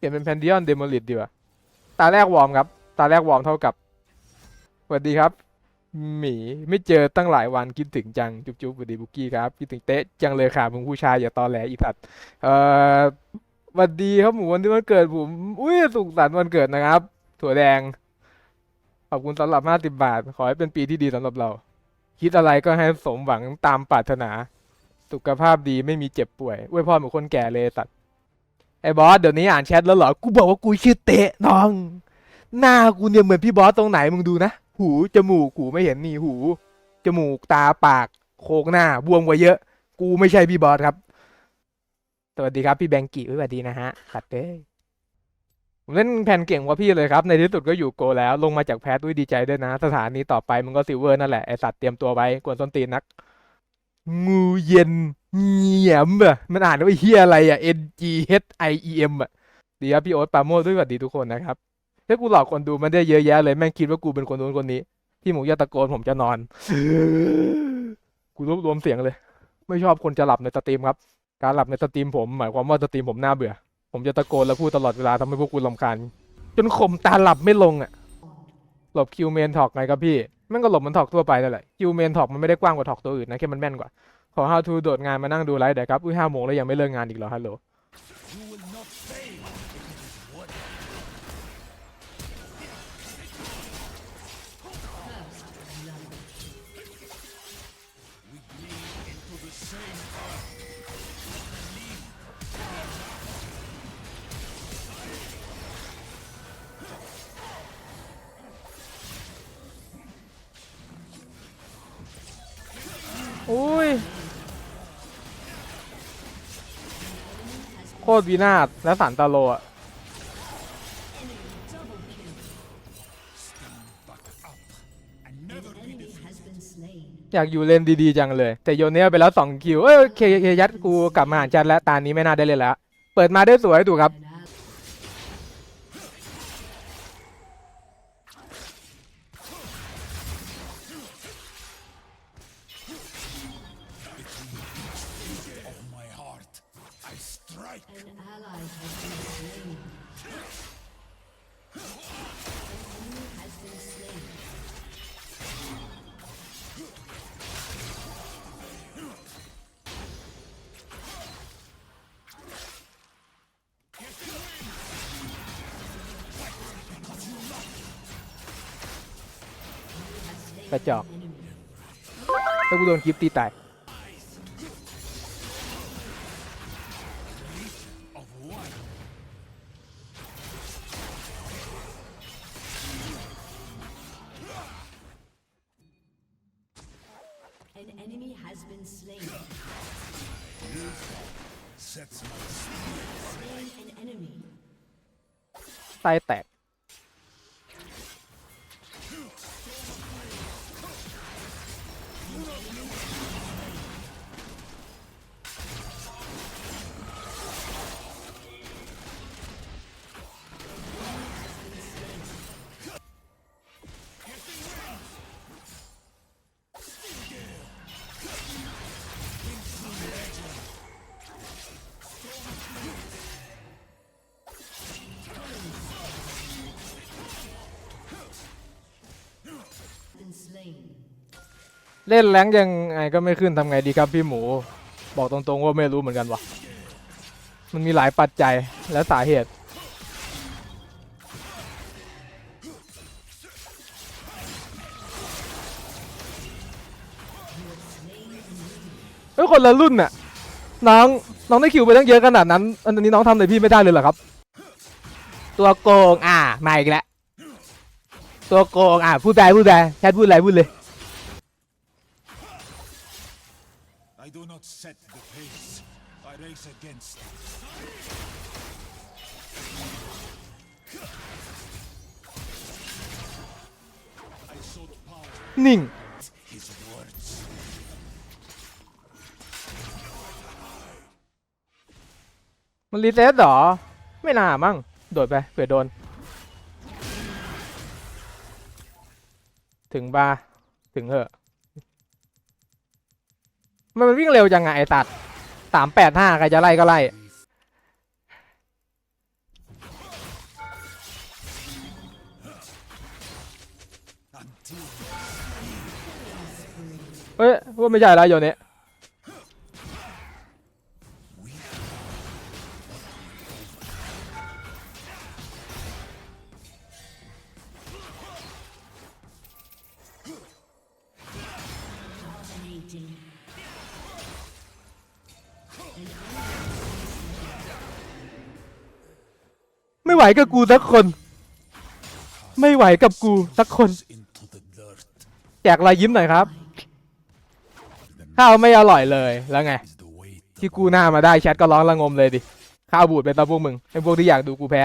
เปลี่ยนเป็นแพนดิออนเดโมลิตดีกว่า ตาแรกวอร์มครับ ตาแรกวอร์มเท่ากับสวัสดีครับหมีไม่เจอตั้งหลายวันคิดถึงจัง จุ๊บจุ๊บสวัสดีบุกี้ครับคิดถึงเต๊ะจังเลยค่ะมึงผู้ชายอย่าตอแหลอีสัตว์เอ่อสวัสดีครับหมูวันที่วันเกิดผมอุ้ยสุขสันต์วันเกิดนะครับ ถั่วแดงขอบคุณสำหรับ50บาท ขอให้เป็นปีที่ดีสำหรับเรา คิดอะไรก็ให้สมหวังตามปรารถนา สุขภาพดีไม่มีเจ็บป่วยอวยพรเหมือนคนแก่เลยสัตว์ ไอ้บอสเดี๋ยวนี้อ่านแชทแล้วเหรอ กูบอกว่ากูชื่อเตะน้อง หน้ากูเนี่ยเหมือนพี่บอสตรงไหนมึงดูนะ หูจมูกกูไม่เห็นนี่หู จมูกตาปาก โครงหน้าบวมกว่าเยอะ กูไม่ใช่พี่บอสครับ สวัสดีครับพี่แบงกี้สวัสดีนะฮะขัดเต้ผมเล่นแผ่นเก่งกว่าพี่เลยครับ ในที่สุดก็อยู่โกแล้ว ลงมาจากแพทด้วยดีใจด้วยนะ สถานีต่อไปมึงก็ซิลเวอร์นั่นแหละไอสัตว์เตรียมตัวไว้กวนส้นตีนนัก งูเย็น เงียมอะมันอ่านว่าเฮียอะไรอะ N G H I E M อะดีครับพี่โอ๊ตปาโมทด้วยสวัสดีทุกคนนะครับถ้ากูหลอกคนดูมันได้เยอะแยะเลยแม่งคิดว่ากูเป็นคนนู้นคนนี้ ที่หมูยาตะโกนผมจะนอน กูรวบรวมเสียงเลย ไม่ชอบคนจะหลับในสตรีมครับ การหลับในสตรีมผมหมายความว่าสตรีมผมน่าเบื่อ ผมจะตะโกนแล้วพูดตลอดเวลาทำให้พวกคุณรำคาญ จนข่มตาหลับไม่ลงอะหลบคิวเมนถอกไงครับพี่แม่งก็หลบมันถอกทั่วไปนั่นแหละคิวเมนถอกมันไม่ได้กว้างกว่าถอกตัวอื่นนะแค่มันแม่นกว่า ขอ how to โดดงานมานั่งดูไลฟ์เดี๋ยวครับ อุ้ยห้าโมงแล้วยังไม่เลิกงานอีกเหรอฮัลโหล ตรวินาศและสันตาโลอะอยากอยู่เล่นดีๆจังเลย แต่โยนเนี้ยไปแล้วสองคิว เอ้ยเคเคยัดกูกลับมาหาจันแล้วตานี้ไม่น่าได้เลยแล้ว เปิดมาได้สวยถูกครับ กระจอกถ้ากูโดนคลิปตีตาย An enemy has been slain. Sets my Slain an enemy. ไส้แตก เล่นแรงยังไงก็ไม่ขึ้นทำไงดีครับพี่หมู บอกตรงๆว่าไม่รู้เหมือนกันวะมันมีหลายปัจจัยและสาเหตุ เฮ้ยคนละรุ่นน่ะน้องน้องได้คิวไปตั้งเยอะขนาดนั้น อันนี้น้องทำอะไรพี่ไม่ได้เลยเหรอครับ ตัวโกงอ่ามาอีกแล้วตัวโกงอ่าพูดไปพูดไปแชทพูดอะไรพูดเลย I do not set the pace. I race against it. I sought power. นิ่ง His words. มันรีเซ็ตเหรอ ไม่น่ามั้งโดดไปเผื่อโดน ถึงบาร์ถึงเหอะ มันวิ่งเร็วยังไงไอ้สัดสามแปดห้าใครจะไล่ก็ไล่เฮ้ยว่าไม่ใช่ไล้วโยนเนี้ย ไม่ไหวกับกูสักคน ไม่ไหวกับกูสักคน แจกรอยยิ้มหน่อยครับ ข้าวไม่อร่อยเลยแล้วไง ที่กูหน้ามาได้แชทก็ร้องระงมเลยดิ ข้าวบูดเป็นตาพวกมึงไอ้พวกที่อยากดูกูแพ้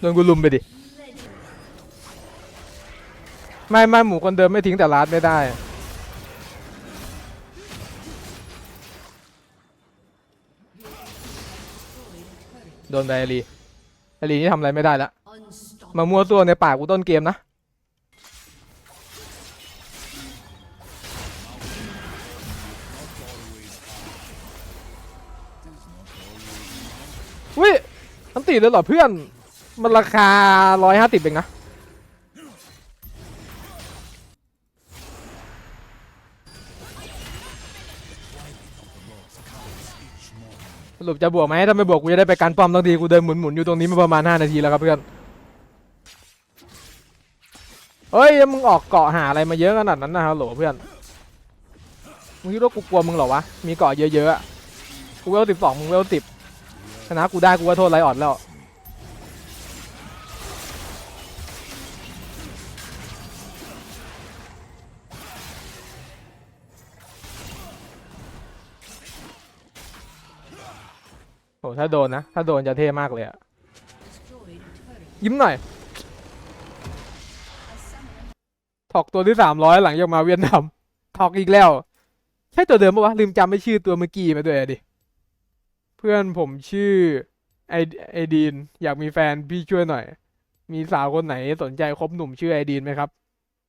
โดนกูลุมไปดิ ไม่ไม่หมูคนเดิมไม่ทิ้งแต่ร้านไม่ได้ โดนไปไอรีไอรีนี่ทำอะไรไม่ได้ละมามัวตัวในป่ากกูต้นเกมนะอุ้ยน้ำตีเลยเหรอเพื่อน มันราคาร้อยห้าสิบเองนะ สรุปจะบวกไหมถ้าไม่บวกกูจะได้ไปการป้อมทั้งทีกูเดินหมุนๆอยู่ตรงนี้มาประมาณ 5 นาทีแล้วครับเพื่อน เฮ้ยมึงออกเกาะหาอะไรมาเยอะขนาดนั้นนะฮัลโหลเพื่อน มึงคิดว่ากูกลัวมึงเหรอวะ มีเกาะเยอะๆกูเวลสิบสองมึงเวลสิบชนะกูได้กูว่าโทษไรออดแล้ว ถ้าโดนนะ ถ้าโดนจะเท่มากเลยอะยิ้มหน่อย ถอกตัวที่สามร้อยหลังจากมาเวียดนามถอกอีกแล้ว ใช่ตัวเดิมปะวะ ลืมจำไม่ชื่อตัวเมื่อกี้มาด้วยดิ เพื่อนผมชื่อไอไอดีน อยากมีแฟนพี่ช่วยหน่อย มีสาวคนไหนสนใจคบหนุ่มชื่อไอดีนไหมครับ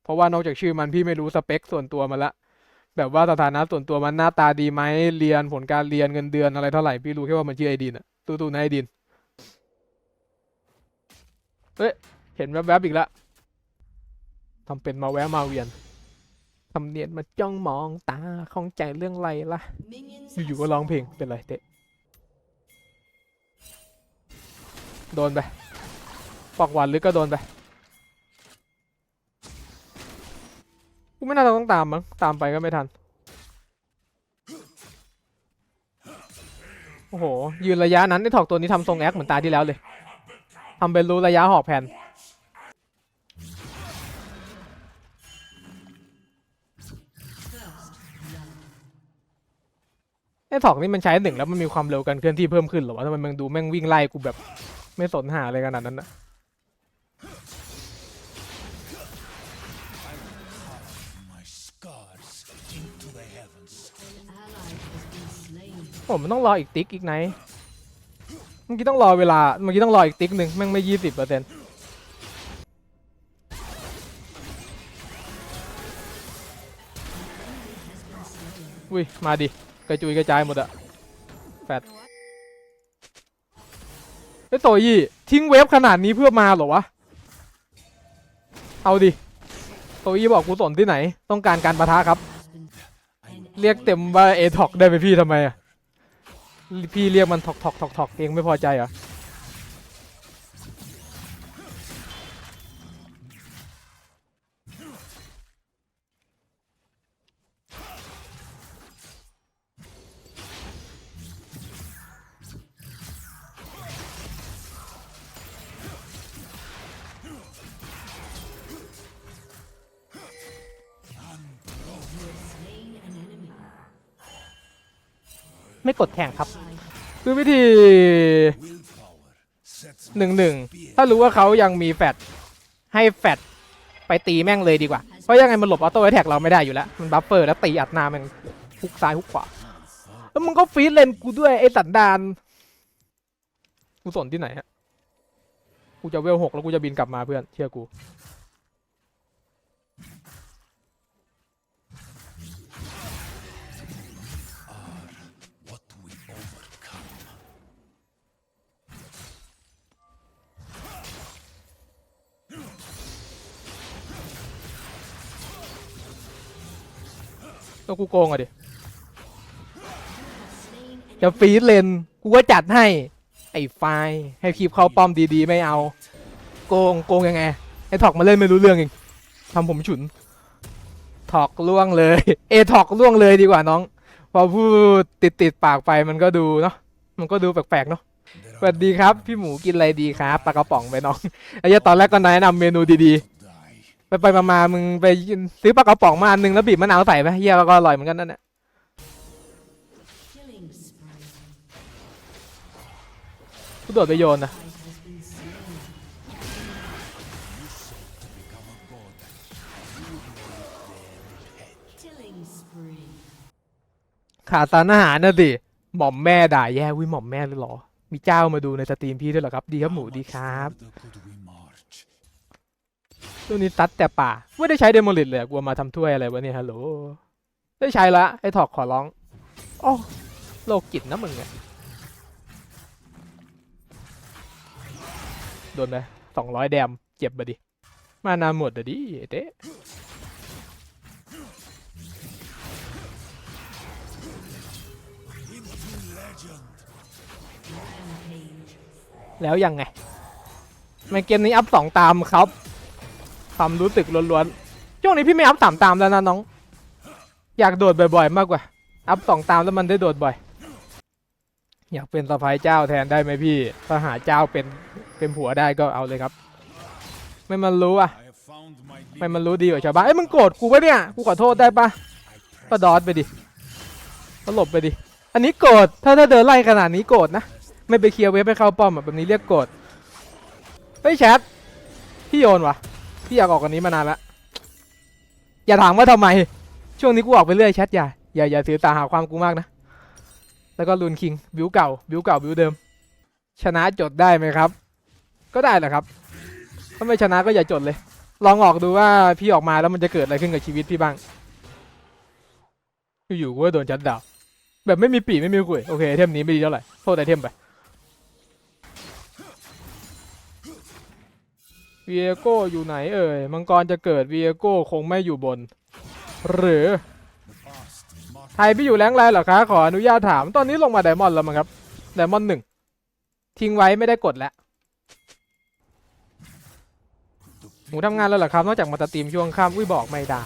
เพราะว่านอกจากชื่อมันพี่ไม่รู้สเปคส่วนตัวมันละ แบบว่าสถานะส่วนตัวมันหน้าตาดีไหมเรียนผลการเรียนเงินเดือนอะไรเท่าไหร่พี่รู้แค่ว่ามันชื่อไอดีนอะตู้ๆนะไอดีนเฮ้ยเห็นแวบๆอีกแล้วทำเป็นมาแวะมาเวียนทำเนียนมาจ้องมองตาข้องใจเรื่องไรล่ะ อยู่ๆก็ร้องเพลงเป็นไรเตะโดนไปปอกหวานลึกก็โดนไป กูไม่น่าจะต้องตามมั้งตามไปก็ไม่ทัน โอ้โห ยืนระยะนั้นไอ้ถอกตัวนี้ทำทรงแอคเหมือนตาที่แล้วเลยทำเป็นรู้ระยะหอกแผ่นไอ้ถอกนี่มันใช้หนึ่งแล้วมันมีความเร็วการเคลื่อนที่เพิ่มขึ้นเหรอวะทำไมมึงดูแม่งวิ่งไล่กูแบบ ไม่สนหาอะไรขนาดนั้นนะ ผมมันต้องรออีกติ๊กอีกไหนเมื่อกี้ต้องรอเวลาเมื่อกี้ต้องรออีกติ๊กหนึ่งแม่งไม่ยี่สิบเปอร์เซ็นต์อุ้ยมาดิกระจุยกระจายหมดอะแฟดไอ้โตยี่ทิ้งเวฟขนาดนี้เพื่อมาเหรอวะ เอาดิโตยี่บอกกูสนที่ไหน ต้องการการประทะครับ เรียกเต็มว่าเอท็อกได้ไหมพี่ทำไมอะ พี่เรียกมันถอกถอกถอกถอกเองไม่พอใจเหรอไม่กดแข่งครับ คือวิธี Willpower sets หนึ่งหนึ่งถ้ารู้ว่าเขายังมีแฟดให้แฟดไปตีแม่งเลยดีกว่า เพราะยังไงมันหลบออโต้แท็กเราไม่ได้อยู่แล้ว มันบัฟเฟอร์แล้วตีอัดหน้ามันฮุกซ้ายฮุกขวา แล้วมึงก็ฟีดเลนกูด้วยไอ้สันดาน กูสนที่ไหนฮะ กูจะเวลหกแล้วกูจะบินกลับมาเพื่อน เชื่อกู แล้วกูโกงอะดิจะฟีดเลนกูก็จัดให้ ไอ้ไฟให้คีบเข้าป้อมดีๆ ไม่เอา โกงโกงยังไง ไอ้ถอกมาเล่นไม่รู้เรื่องเองทำผมฉุนถอกล่วงเลย เอถอกล่วงเลยดีกว่าน้อง พอพูดติดติดปากไปมันก็ดูเนาะมันก็ดูแปลกๆเนาะสวัสดีครับ พี่หมูกินอะไรดีครับปลากระป๋องไปน้องไอ้เหี้ยตอนแรกก็แนะนำเมนูดีๆ ไปไปๆมามึงไปซื้อปลากระป๋องมาอันนึงแล้วบีบมะนาวใส่ไปเฮียก็อร่อยเหมือนกันนั่นแหละ Killing spree. กูโดดไปโยนนะขาดสารอาหารนะสิหม่อมแม่ด่าแย่วิหม่อมแม่เลยหรอ มีเจ้ามาดูในสตรีมพี่ด้วยเหรอครับ ดีครับหมูดีครับ ตัวนี้ตัดแต่ป่า ไม่ได้ใช้เดโมลิตเลยกลัวมาทำถ้วยอะไรวะเนี่ยฮัลโหล ได้ใช้ละไอ้ถอกขอร้องโอ้โลกจิตนะมึงเนี่ยโดนไปสองร้อยแดมเจ็บไปดิ มานาหมดอะดิไอ้เต้แล้วยังไง ในเกมนี้อัพสองตามครับ ความรู้สึกล้วนๆช่วงนี้พี่ไม่อัพสามตามแล้วนะน้อง อยากโดดบ่อยๆ มากกว่า อัพสองตามแล้วมันได้โดดบ่อย อยากเป็นสะพายเจ้าแทนได้ไหมพี่ถ้าหาเจ้าเป็นเป็นผัวได้ก็เอาเลยครับ ไม่มันรู้อะ ไม่มันรู้ดีกว่าชาวบ้านเอ้ยมึงโกรธกูปะเนี่ยกูขอโทษได้ปะก็ดอทไปดิก็หลบไปดิ อันนี้โกรธถ้าถ้าเดินไล่ขนาดนี้โกรธนะ ไม่ไปเคลียร์เว็บให้เข้าป้อมแบบนี้เรียกโกรธเฮ้ยแชทพี่โยนวะ พี่อยากออกกันนี้มานานละอย่าถามว่าทำไม ช่วงนี้กูออกไปเรื่อยแชทอย่าอย่าอย่าถือสาหาความกูมากนะ แล้วก็ลุนคิงบิวเก่าบิวเก่าบิวเดิม ชนะจดได้ไหมครับ ก็ได้แหละครับ ถ้าไม่ชนะก็อย่าจดเลย ลองออกดูว่าพี่ออกมาแล้วมันจะเกิดอะไรขึ้นกับชีวิตพี่บ้าง อยู่ๆกูก็โดนจัดดาวแบบไม่มีปีไม่มีคุยโอเคเทมนี้ไม่ดีเท่าไหร่โทษไอเทมไป วียโก้อยู่ไหนเอ่ย มังกรจะเกิดวียโก้คงไม่อยู่บน หรือ ไทยพี่อยู่แรงไรเหรอคะ ขออนุญาตถาม ตอนนี้ลงมาไดมอนด์แล้วมั้งครับ ไดมอนด์หนึ่ง ทิ้งไว้ไม่ได้กดแล้วหมูทำงานแล้วเหรอครับ นอกจากมาตะตีมช่วงค่ำอุ้ยบอกไม่ได้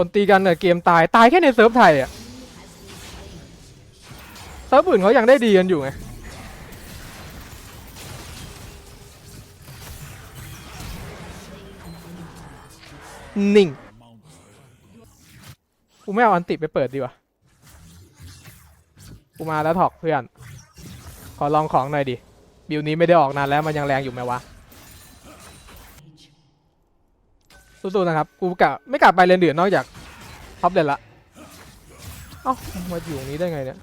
คนตีกันเนี่ยเกมตายตายแค่ในเซิร์ฟไทยอะเซิร์ฟอื่นเขายังได้ดีกันอยู่ไงนิ่งกูไม่เอาอันติไปเปิดดีกว่ากูมาแล้วถอกเพื่อน ขอลองของหน่อยดิ บิวนี้ไม่ได้ออกนานแล้วมันยังแรงอยู่ไหมวะ สู้ๆนะครับ กูกะไม่กลับไปเลนเดือนนอกจากท็อปเลนละ เอ้า มาอยู่ตรงนี้ได้ไงเนี่ย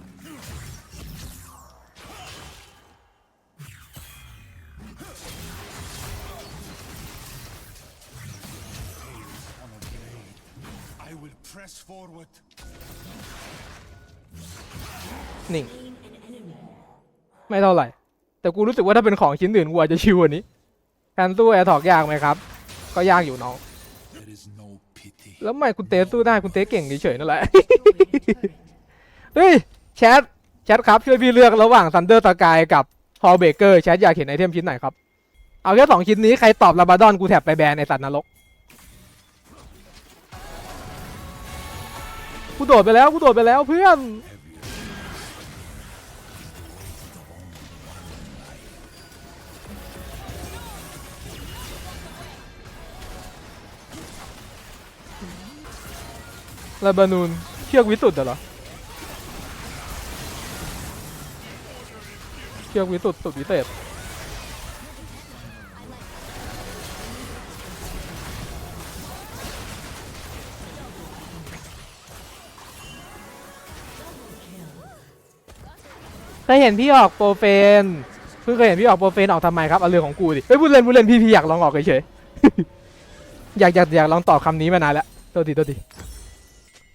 on a blade. I will press forward. นิ่ง ไม่เท่าไหร่ แต่กูรู้สึกว่าถ้าเป็นของชิ้นอื่นกูอาจจะชิวกว่านี้การสู้แอร์ถอกยากไหมครับ ก็ยากอยู่น้อง แล้วทำไมคุณเตสสู้ได้คุณเตสเก่งเฉยๆนั่นแหละ Destroyed a turret. เฮ้ยแชทแชทครับช่วยพี่เลือกระหว่าง Thunder Sky กับ Hall Breaker แชทอยากเห็นไอเทมชิ้นไหนครับ เอาแค่สองชิ้นนี้ใครตอบลาบาดอนกูแถบไปแบนในสัตว์นรกกูโดดไปแล้วกูโดดไปแล้วเพื่อน ลาบานูนเชือกวิสุทธ์เหรอเชือกวิสุทธ์สุดวิเศษเคยเห็นพี่ออกโปรเฟนเพิ่งเคยเห็นพี่ออกโปรเฟนออกทำไมครับเอาเรื่องของกูดิเฮ้ยพูดเล่นพูดเล่นพี่พี่อยากลองออกเฉยๆอยากอยากอยากลองตอบคำนี้มานานแล้วโทษทีโทษที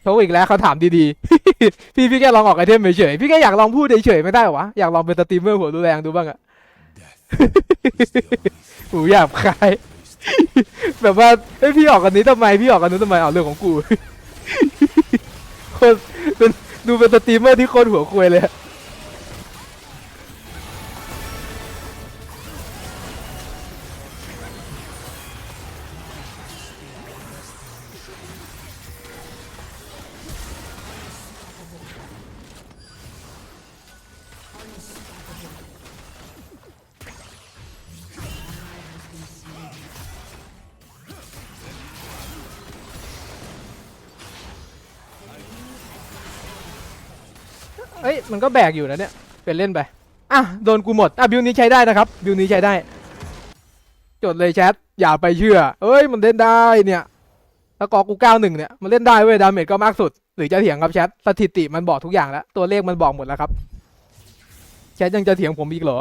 โทษอีกแล้วเขาถามดีๆ พี่พี่แค่ลองออกไอเทมเฉยๆพี่แค่อยากลองพูดเฉยๆไม่ได้เหรอวะอยากลองเป็นสตรีมเมอร์หัวรุนแรงดูบ้างอะหูหยาบคายแบบว่าเฮ้ยพี่ออกกันนี้ทำไมพี่ออกกันนู้นทำไมเอาเรื่องของกูคนดูเป็นสตรีมเมอร์ที่โคนหัวควยเลย เอ้ยมันก็แบกอยู่นะเนี่ยเป็นเล่นไปอะโดนกูหมดอะบิวนี้ใช้ได้นะครับบิวนี้ใช้ได้จดเลยแชทอย่าไปเชื่อเอ้ยมันเล่นได้เนี่ยแล้วกอกูเก้าหนึ่งเนี่ยมันเล่นได้เว้ยดาเมจก็มากสุด หรือจะเถียงครับแชทสถิติมันบอกทุกอย่างแล้วตัวเลขมันบอกหมดแล้วครับแชทยังจะเถียงผมอีกเหรอ